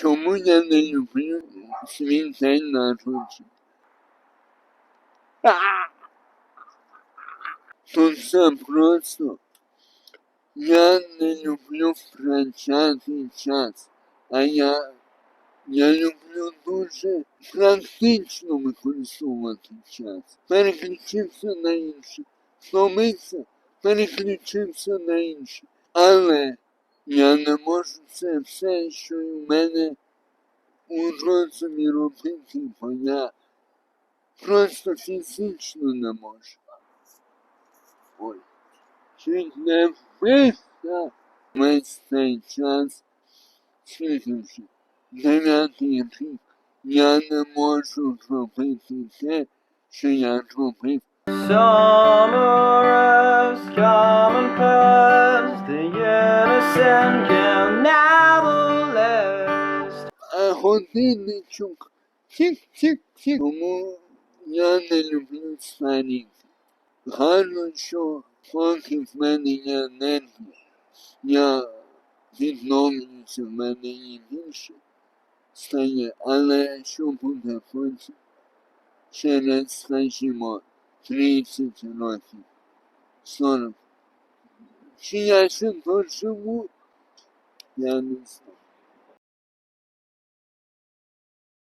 Чому я не люблю свій день народження? Тут все просто. Я не люблю втрачати час, а я, я люблю дуже практично використовувати час. Переключився на інше. Втомився, переключився на інше. Але я не можу це все, що в мене у розумі робити, бо я просто фізично не можу. Ой, чуть не вбився весь цей час, вже, дев'ятий рік, я не можу зробити те, що я зробив. Summers come and innocent can never last. а годинничок тік-тік-тік. Тому я не люблю старіти. Гарно, що поки в мене є енергія, я відновлююся, в мене її більше стає, але що буде потім? Через, скажімо, 30 років, 40. Чи я ще доживу? Я не знаю.